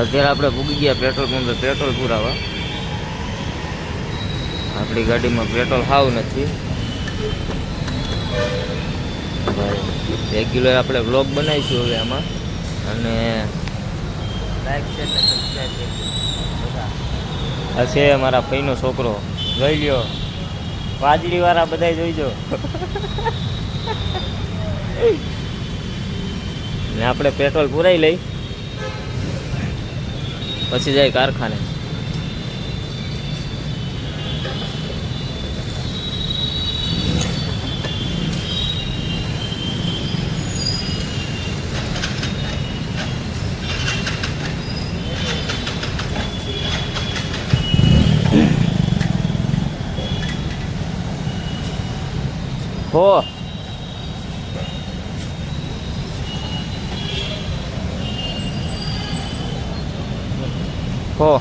અત્યારે આપણે ભૂગી ગયા પેટ્રોલ પંપે. પેટ્રોલ પુરાવા. આપણી ગાડીમાં પેટ્રોલ હાવ નથી. રેગ્યુલર આપણે બ્લોગ બનાવીશું હવે આમાં. અને લાઈક છે આ છે મારા ભાઈનો છોકરો. જોઈ લ્યો. વાજળીવાળા બધા જોઈજો ને આપણે પેટ્રોલ પુરાઈ લઈ. પછી જાય કારખાને. હો. હો.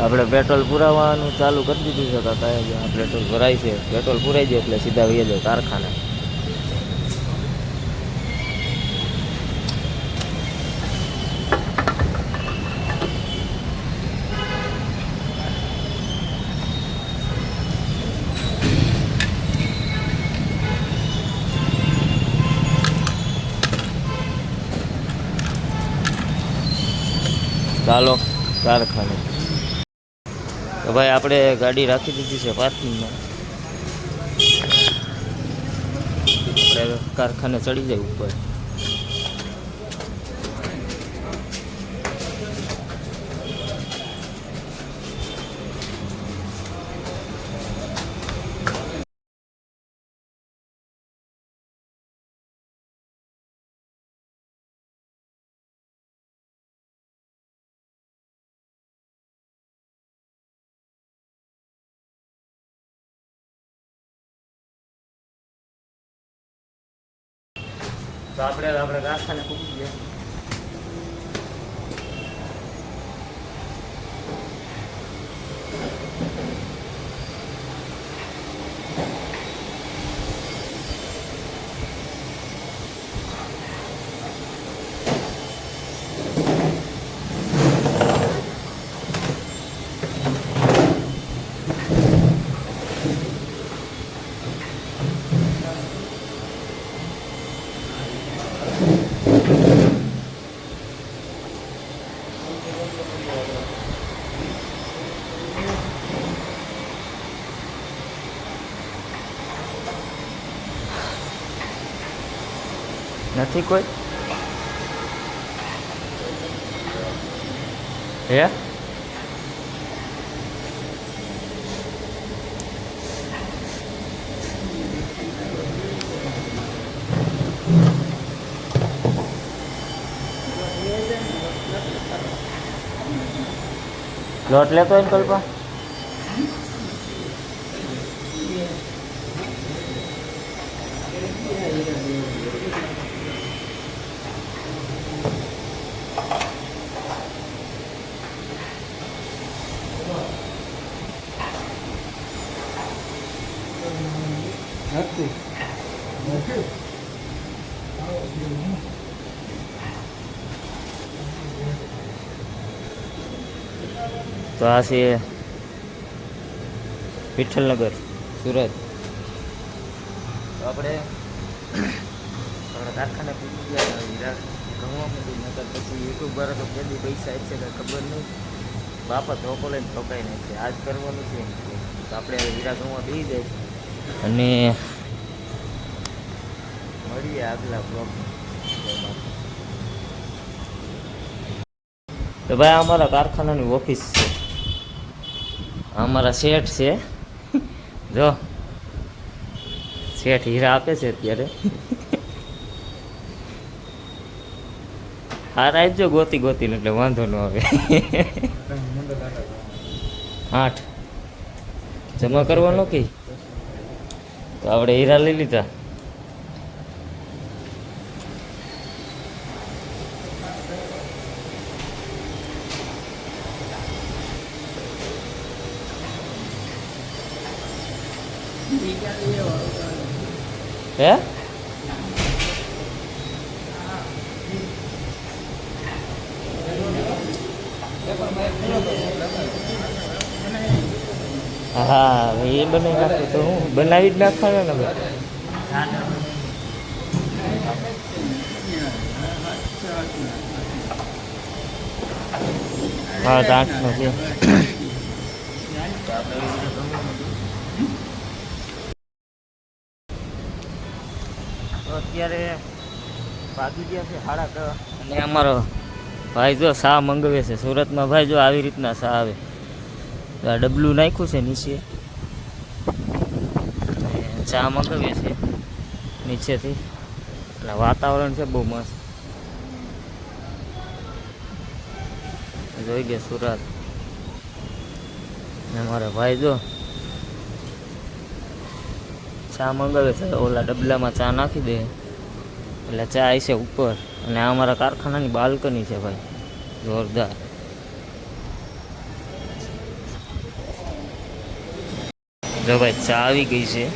આપણે પેટ્રોલ પુરાવાનું ચાલુ કરી દીધું છે કાકા આ પેટ્રોલ ભરાય છે, પેટ્રોલ પુરાઈ જાય એટલે સીધા વહી જાય કારખાને. ચાલો, કારખાને. તો ભાઈ, આપણે ગાડી રાખી દીધી છે પાર્કિંગમાં. આપણે કારખાને ચડી જાય ઉપર. તો આપણે આપણે કારખાને પૂછી ગયા નથી કોઈ? હે? લોટ લેતો હોય ને કલ્પા? તો આ છે વિઠ્ઠલનગર સુરત. તો આપણે આપણે કારખાને પૂછી ગયા હીરા ગમવા બધું નકર પછી યુટ્યુબર તો કેદી પૈસા છે કે ખબર નહીં. બાપા ધોકો લઈને ઠોકાઈ આ આજ કરવાનું છે તો આપણે હવે હીરા ગમવા બી જાય અને મળીએ આગલા બ્લોગ તો ભાઈ અમારા કારખાનાની ઓફિસ છે. અમારા શેઠ છે. જો. શેઠ હીરા આપે છે અત્યારે. હા, રાખજો ગોતી ગોતી એટલે વાંધો ન આવે. આઠ જમા કરવાનો કે? તો આપણે હીરા લઈ લીધા. હે? હા એ બનાવી નાખું તો હું. બનાવી જ નાખવાનો ને ભાઈ હા, તો આઠનો છે. અત્યારે ભાગી અને અમારો ભાઈ જો શા મંગાવે છે. સુરતમાં ભાઈ જો આવી રીતના શા આવે. આ ડબલું નાખ્યું છે નીચે. ચા મંગાવીએ છે નીચેથી. એટલે વાતાવરણ છે બહુ મસ્ત. જોઈ ગયા સુરત. મારા ભાઈ જો ચા મંગાવે છે. ઓલા ડબલામાં ચા નાખી દે. એટલે ચા છે ઉપર. અને આ અમારા કારખાનાની બાલ્કની છે ભાઈ. જોરદાર. જો ભાઈ, ચા આવી ગઈ છે.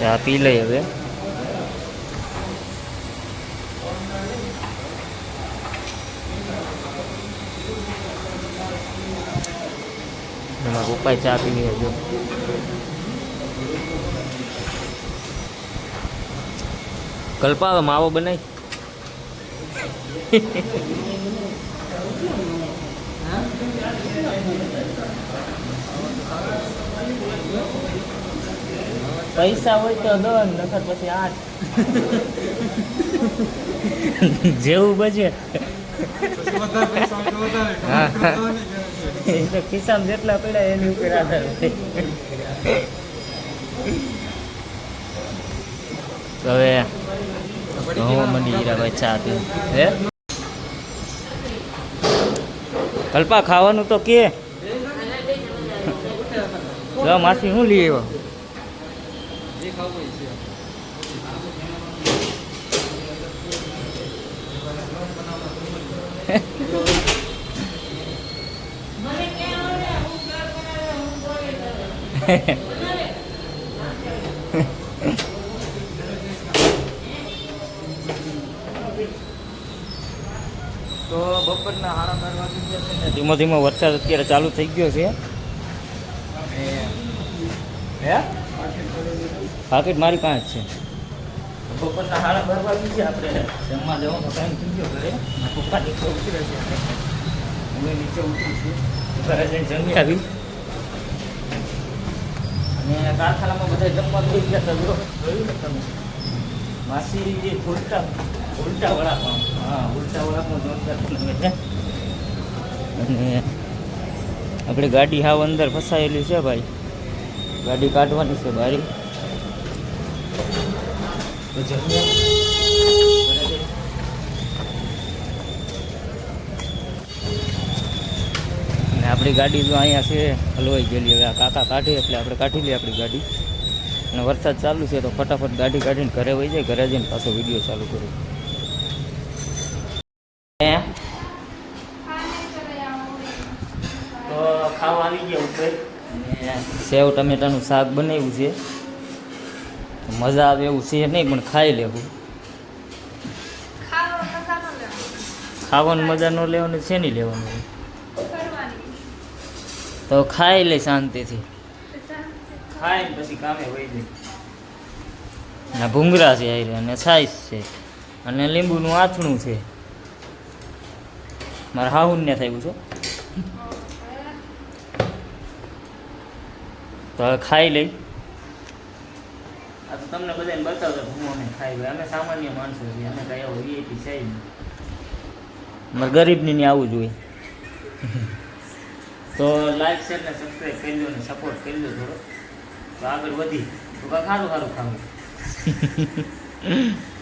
ચા પી લઈ હવે. એમાં પપ્પાએ ચા પીવી હજુ કલ્પા માવો બનાવી પૈસા હોય તો દો નકર પછી આઠ. જેવું બજેટ હા, તો જેટલા પડ્યા એની ઉપર આધાર હવે હું મંડી હીરાભાઈ ચા પી હે? કલ્પા, ખાવાનું તો કે. માસી શું લઈ આવ્યો? તો બપોરના હારા બાર વાગી ગયા છે ને? ધીમો ધીમો વરસાદ અત્યારે ચાલુ થઈ ગયો છે. હે? પાકીટ મારી પાસે છે. બપોરના હારા બાર વાગી ગયા આપણે. જમવા જવાનો ટાઈમ થઈ ગયો ઘરે. પપ્પા નીચે ઉતરે છે. હું નીચે ઉતરું છું ઘરે જઈને જમી આવી અને કારખાનામાં બધા જમવા થઈ ગયા ને માસી જે હા, ઉલટા વડાપાવ જોરદાર બનાવે અને આપણે ગાડી હાવ અંદર ફસાયેલી છે ભાઈ. ગાડી કાઢવાની છે બારી તો જમીએ. અને આપણી ગાડી જો અહીંયા છે હલવાઈ ગયેલી. હવે આ કાકા કાઢે એટલે આપણે કાઢી લઈએ આપણી ગાડી. અને વરસાદ ચાલુ છે તો ફટાફટ ગાડી કાઢીને ઘરે વહી જાય ઘરે જઈને પાછો વીડિયો ચાલુ કરું. તો ખાવા આવી ગયા ઉપર. સેવ ટમેટાનું શાક બનાવ્યું છે. મજા આવે એવું છે નહીં પણ ખાઈ લેવું. ખાવાનું મજા ન લેવાનું. છે નહીં લેવાનું? તો ખાઈ લે શાંતિથી. ખાઈ પછી કામે વહી જાય. ના ભૂંગરા છે આયરે અને છાઈસ છે અને લીંબુનું આથણું છે. મારે હાહુન ને થયું છે. તો હવે ખાઈ લઈ. આ તો તમને બધાને બતાવતો હું અમે ખાઈ લઈએ. અમે સામાન્ય માણસો છીએ. અમે કાંઈ એવો વીઆઈપી છે નહીં. અમારે ગરીબની આવું જોઈએ. તો લાઈક શેર ને સબસ્ક્રાઈબ કરી લો ને સપોર્ટ કરી લો થોડો. તો આગળ વધી. તો કાંઈ સારું સારું ખાવું